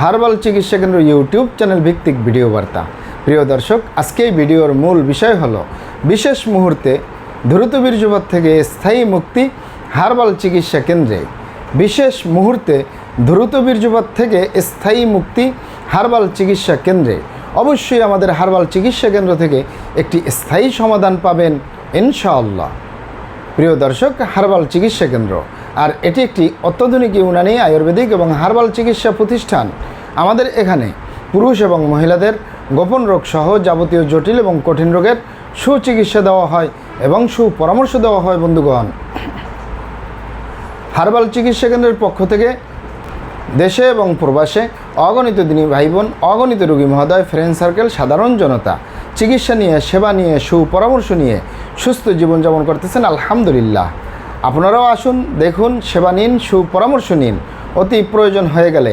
Herbal চিকিৎসা কেন্দ্র YouTube channel ভিত্তিক ভিডিও বার্তা। প্রিয় দর্শক, আজকে এই ভিডিওর মূল বিষয় হলো, বিশেষ মুহূর্তে দ্রুত বীর্যপাত থেকে স্থায়ী মুক্তি হারবাল চিকিৎসা কেন্দ্রে। বিশেষ মুহূর্তে দ্রুত বীর্যপাত থেকে স্থায়ী মুক্তি হারবাল চিকিৎসা কেন্দ্রে। অবশ্যই আমাদের হারবাল চিকিৎসা কেন্দ্র থেকে একটি স্থায়ী সমাধান পাবেন, ইনশাআল্লাহ। প্রিয় দর্শক, হার্বাল চিকিৎসা কেন্দ্র। আর এটি একটি অত্যাধুনিক ইউনানি, আয়ুর্বেদিক এবং হার্বাল চিকিৎসা প্রতিষ্ঠান। আমাদের এখানে পুরুষ এবং মহিলাদের গোপন রোগ সহ যাবতীয় জটিল এবং কঠিন রোগের সুচিকিৎসা দেওয়া হয় এবং সুপরামর্শ দেওয়া হয়, বন্ধুগণ। হার্বাল চিকিৎসা কেন্দ্রের পক্ষ থেকে দেশে এবং প্রবাসে অগণিত দিনী ভাই বোন অগণিত রোগী মহোদয় ফ্রেন্ড সার্কেল সাধারণ জনতা চিকিৎসা নিয়ে, সেবা নিয়ে, সুপরামর্শ নিয়ে সুস্থ জীবনযাপন করতেছেন, আলহামদুলিল্লাহ। আপনারাও আসুন, দেখুন, সেবা নিন, সুপরামর্শ নিন। অতি প্রয়োজন হয়ে গেলে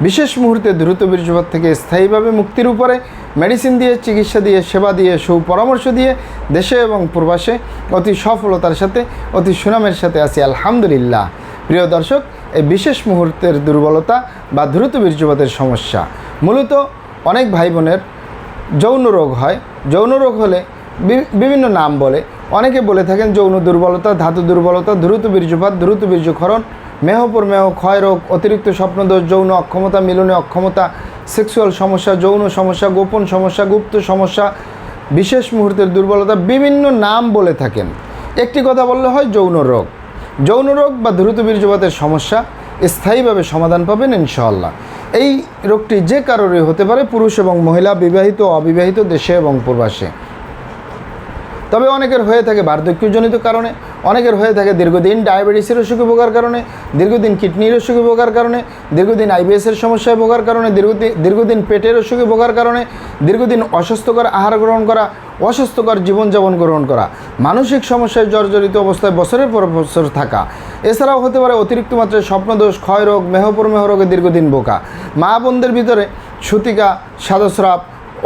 বিশেষ মুহূর্তে দ্রুত বীর্যপাত থেকে স্থায়ীভাবে মুক্তির উপরে মেডিসিন দিয়ে, চিকিৎসা দিয়ে, সেবা দিয়ে, সুপরামর্শ দিয়ে দেশে এবং প্রবাসে অতি সফলতার সাথে, অতি সুনামের সাথে আছি, আলহামদুলিল্লাহ। প্রিয় দর্শক, এই বিশেষ মুহূর্তের দুর্বলতা বা দ্রুত বীর্যপাতের সমস্যা, মূলত অনেক ভাই বোনের যৌন রোগ হয়। যৌন রোগ হলে বিভিন্ন নাম বলে। অনেকে বলে থাকেন যৌন দুর্বলতা, ধাতু দুর্বলতা, দ্রুত বীর্যপাত, দ্রুত বীর্যক্ষরণ মেহপর মেহ, ক্ষয় রোগ, অতিরিক্ত স্বপ্নদোষ, যৌন অক্ষমতা, মিলনে অক্ষমতা, সেক্সুয়াল সমস্যা, যৌন সমস্যা, গোপন সমস্যা, গুপ্ত সমস্যা, বিশেষ মুহূর্তের দুর্বলতা বিভিন্ন নাম বলে থাকেন। একটি কথা বললে হয় যৌন রোগ। যৌন রোগ বা দ্রুত বীর্যপাতের সমস্যা স্থায়ীভাবে সমাধান পাবেন ইনশাআল্লাহ। এই রোগটি যে কারোরই হতে পারে, পুরুষ এবং মহিলা, বিবাহিত অবিবাহিত, দেশে এবং প্রবাসে। তবে অনেকের হয়ে থাকে বার্ধক্যজনিত কারণে। অনেকের হয়ে থাকে দীর্ঘদিন ডায়াবেটিসের অসুখে ভোগার কারণে, দীর্ঘদিন কিডনির অসুখে ভোগার কারণে, দীর্ঘদিন আইবিএসের সমস্যায় ভোগার কারণে, দীর্ঘদিন দীর্ঘদিন পেটের অসুখে ভোগার কারণে, দীর্ঘদিন অস্বাস্থ্যকর আহার গ্রহণ করা, অস্বাস্থ্যকর জীবনযাপন গ্রহণ করা, মানসিক সমস্যায় জর্জরিত অবস্থায় বছরের পর বছর থাকা। এছাড়াও হতে পারে অতিরিক্ত মাত্রায় স্বপ্নদোষ, ক্ষয়রোগ মেহপরমেহ রোগে দীর্ঘদিন বোকা। মা বোনদের ভিতরে সুতিকা, সাদস্রাব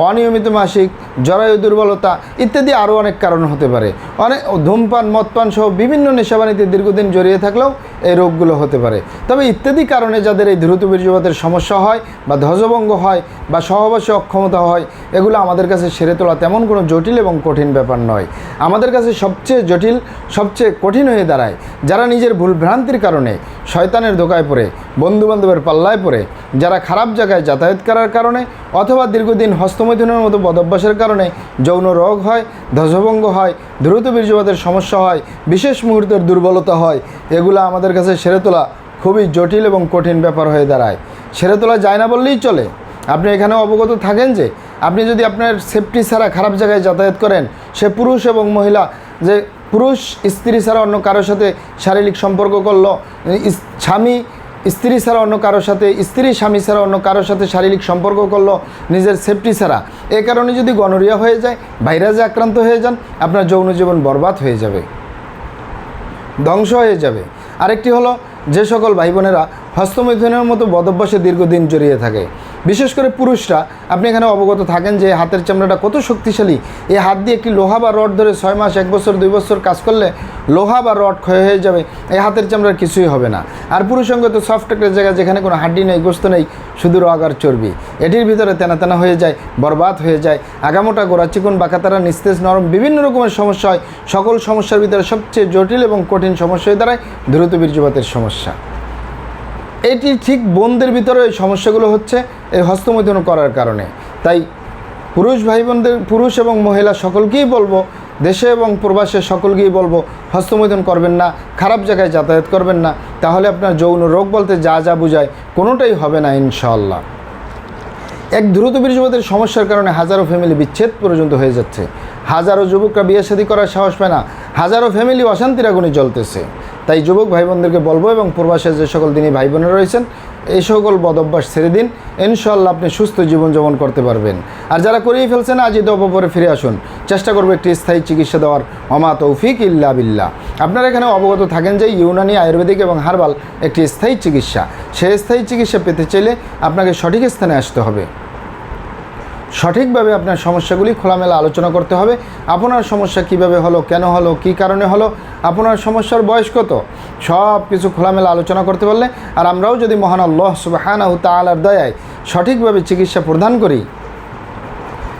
অনিয়মিত মাসিক, জরায়ু দুর্বলতা ইত্যাদি আরও অনেক কারণ হতে পারে। অনেক ধূমপান, মদপান সহ বিভিন্ন নেশাবানিতে দীর্ঘদিন জড়িয়ে থাকলেও এই রোগগুলো হতে পারে। তবে ইত্যাদি কারণে যাদের এই দ্রুত বীর্যপাতের সমস্যা হয় বা ধ্বজভঙ্গ হয় বা সহবাসে অক্ষমতা হয় এগুলো আমাদের কাছে সেরে তোলা তেমন কোনো জটিল এবং কঠিন ব্যাপার নয়। আমাদের কাছে সবচেয়ে জটিল, সবচেয়ে কঠিন হয়ে দাঁড়ায় যারা নিজের ভুলভ্রান্তির কারণে শয়তানের ধোকায় পড়ে, বন্ধুবান্ধবের পাল্লায় পড়ে, যারা খারাপ জায়গায় যাতায়াত করার কারণে অথবা দীর্ঘদিন হস্তমৈথুনের মতো বদভ্যাসের কারণে যৌন রোগ হয় ধ্বজভঙ্গ হয়, দ্রুত বীর্যপাতের সমস্যা হয়, বিশেষ মুহূর্তের দুর্বলতা হয়, এগুলো আমাদের কাছে সেরে তোলা খুবই জটিল এবং কঠিন ব্যাপার হয়ে দাঁড়ায়। সেরে তোলা যায় না বললেই চলে। আপনি এখানে অবগত থাকেন যে আপনি যদি আপনার সেফটি ছাড়া খারাপ জায়গায় যাতায়াত করেন, সে পুরুষ এবং মহিলা, যে পুরুষ স্ত্রী ছাড়া অন্য কারোর সাথে শারীরিক সম্পর্ক করল স্বামী স্ত্রী ছাড়া অন্য কারোর সাথে, স্ত্রী স্বামী ছাড়া অন্য কারোর সাথে শারীরিক সম্পর্ক করল, নিজের সেফটি ছাড়া, এ কারণে যদি গনোরিয়া হয়ে যায়, ভাইরাসে আক্রান্ত হয়ে যান, আপনার যৌন জীবন বরবাদ হয়ে যাবে, ধ্বংস হয়ে যাবে। আরেকটি হলো, যে সকল ভাই বোনেরা হস্তমৈথুনের মতো বদভ্যাসে দীর্ঘদিন জড়িয়ে থাকে বিশেষ করে পুরুষরা, আপনি এখানে অবগত থাকেন যে হাতের চামড়াটা কত শক্তিশালী। এই হাত দিয়ে একটি লোহা বা রড ধরে ছয় মাস, এক বছর, দুই বছর কাজ করলে লোহা বা রড ক্ষয় হয়ে যাবে, এই হাতের চামড়ার কিছুই হবে না। আর পুরুষঙ্গ তো সফট একটা জায়গা যেখানে কোনো হাড্ডি নেই, গোস্ত নেই, শুধু রগ আর চর্বি। এটির ভিতরে তেনা তেনা হয়ে যায়, বরবাদ হয়ে যায়, আগামোটা গোড়া চিকন, বাঁকাতারা, নিস্তেজ, নরম, বিভিন্ন রকমের সমস্যা হয়। সকল সমস্যার ভিতরে সবচেয়ে জটিল এবং কঠিন সমস্যা হয়ে দাঁড়ায় দ্রুত বীর্যপাতের সমস্যা। এটি ঠিক বোনদের ভিতরে এই সমস্যাগুলো হচ্ছে, এই হস্তমৈথুন করার কারণে। তাই পুরুষ ভাই বোনদের পুরুষ এবং মহিলা সকলকেই বলব, দেশে এবং প্রবাসে সকলকেই বলব, হস্তমৈথুন করবেন না, খারাপ জায়গায় যাতায়াত করবেন না, তাহলে আপনার যৌন রোগ বলতে যা যা বোঝায় কোনোটাই হবে না ইনশাআল্লাহ। এক দ্রুত বীর্যপাতের সমস্যার কারণে হাজারো ফ্যামিলি বিচ্ছেদ পর্যন্ত হয়ে যাচ্ছে। হাজারো যুবকরা বিয়ে শাদী করার সাহস পায় না, হাজারো ফ্যামিলি অশান্তির আগুনে জ্বলতেছে। তাই যুবক ভাই বোনদেরকে বলব এবং প্রবাসে যে সকল দিনই ভাই বোনেরা রয়েছেন, এই সকল বদভ্যাস ছেড়ে দিন। ইনশাল্লাহ আপনি সুস্থ জীবনযাপন করতে পারবেন। আর যারা করিয়ে ফেলছেন, আজই দপরে ফিরে আসুন। চেষ্টা করব একটি স্থায়ী চিকিৎসা দেওয়ার। অমা তৌফিক ইল্লা বিল্লাহ। আপনারা এখানে অবগত থাকেন যে ইউনানি আয়ুর্বেদিক এবং হার্বাল একটি স্থায়ী চিকিৎসা। সেই স্থায়ী চিকিৎসা পেতে চাইলে আপনাকে সঠিক স্থানে আসতে হবে। সঠিকভাবে আপনার সমস্যাগুলি খোলামেলা আলোচনা করতে হবে। আপনার সমস্যা কীভাবে হলো, কেন হলো, কি কারণে হলো, আপনার সমস্যার বয়স কত, সব কিছু খোলামেলা আলোচনা করতে পারলে। আর আমরাও যদি মহান আল্লাহ সুবাহানাহু তালার দয়ায় সঠিকভাবে চিকিৎসা প্রদান করি